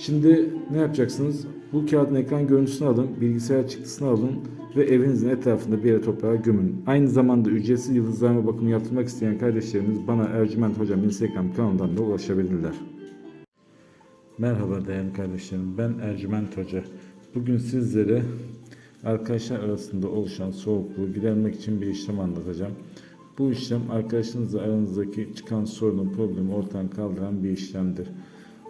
Şimdi ne yapacaksınız? Bu kağıdın ekran görüntüsünü alın, bilgisayar çıktısını alın ve evinizin etrafında bir yere toprağa gömün. Aynı zamanda ücretsiz yıldızlarma bakımı yaptırmak isteyen kardeşlerimiz bana Ercüment Hocam Instagram kanalından da ulaşabilirler. Merhaba değerli kardeşlerim. Ben Ercüment Hoca. Bugün sizlere arkadaşlar arasında oluşan soğukluğu gidermek için bir işlem anlatacağım. Bu işlem arkadaşınızla aranızdaki çıkan sorunun problemi ortadan kaldıran bir işlemdir.